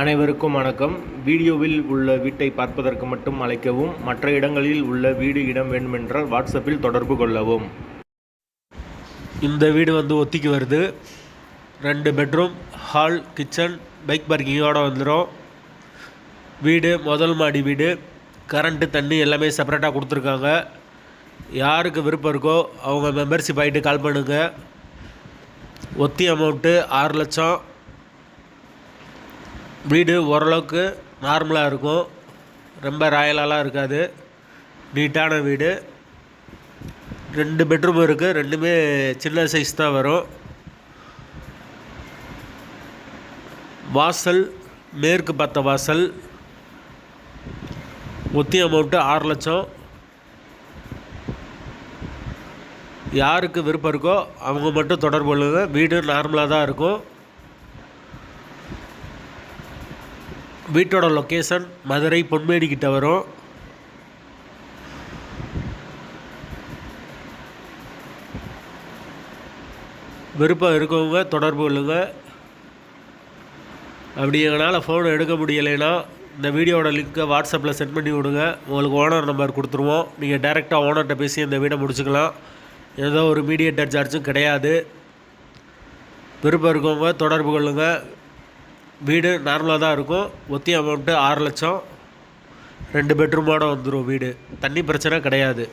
அனைவருக்கும் வணக்கம். வீடியோவில் உள்ள வீட்டை பார்ப்பதற்கு மட்டும் அழைக்கவும் மற்ற இடங்களில் உள்ள வீடு இடம் வேண்டுமென்றால் வாட்ஸ்அப்பில் தொடர்பு கொள்ளவும். இந்த வீடு வந்து ஒத்திக்கு வருது. ரெண்டு பெட்ரூம் ஹால் கிச்சன் பைக் பார்க்கிங்கோடு வந்துடும் வீடு முதல் மாடி வீடு. கரண்ட்டு தண்ணி எல்லாமே செப்பரேட்டாக கொடுத்துருக்காங்க. யாருக்கு விருப்பம் இருக்கோ அவங்க மெம்பர்ஷிப் ஆகிட்டு கால் பண்ணுங்கள் ஒத்தி அமௌண்ட்டு ஆறு லட்சம். வீடு ஓரளவுக்கு நார்மலாக இருக்கும். ரொம்ப ராயலாலாம் இருக்காது. நீட்டான வீடு. ரெண்டு பெட்ரூம் இருக்குது ரெண்டுமே சின்ன சைஸ் தான் வரும். வாசல் மேற்கு பார்த்த வாசல். மொத்த அமௌண்ட்டு ஆறு லட்சம். யாருக்கு விருப்பம் இருக்கோ அவங்க மட்டும் தொடர்பு கொள்ளுங்க. வீடு நார்மலாக தான் இருக்கும். வீட்டோட லொக்கேஷன் மதுரை பொன்மேடி கிட்ட வரும். விருப்பம் இருக்கவங்க தொடர்பு கொள்ளுங்க. அப்படி எங்களால் ஃபோன் எடுக்க முடியலைன்னா இந்த வீடியோட லிங்க்கை வாட்ஸ்அப்பில் சென்ட் பண்ணி விடுங்க. உங்களுக்கு ஓனர் நம்பர் கொடுத்துருவோம். நீங்கள் டேரெக்டாக ஓனர்கிட்ட பேசி இந்த வீடை முடிச்சுக்கலாம். ஏதோ ஒரு மீடியேட்டர் சார்ஜும் கிடையாது. விருப்பம் இருக்கவங்க தொடர்பு கொள்ளுங்கள் வீடு நார்மலாக தான் இருக்கும். ஒத்தி அமௌண்ட்டு ஆறு லட்சம். ரெண்டு பெட்ரூமோடு வந்துடும் வீடு. தண்ணி பிரச்சனை கிடையாது.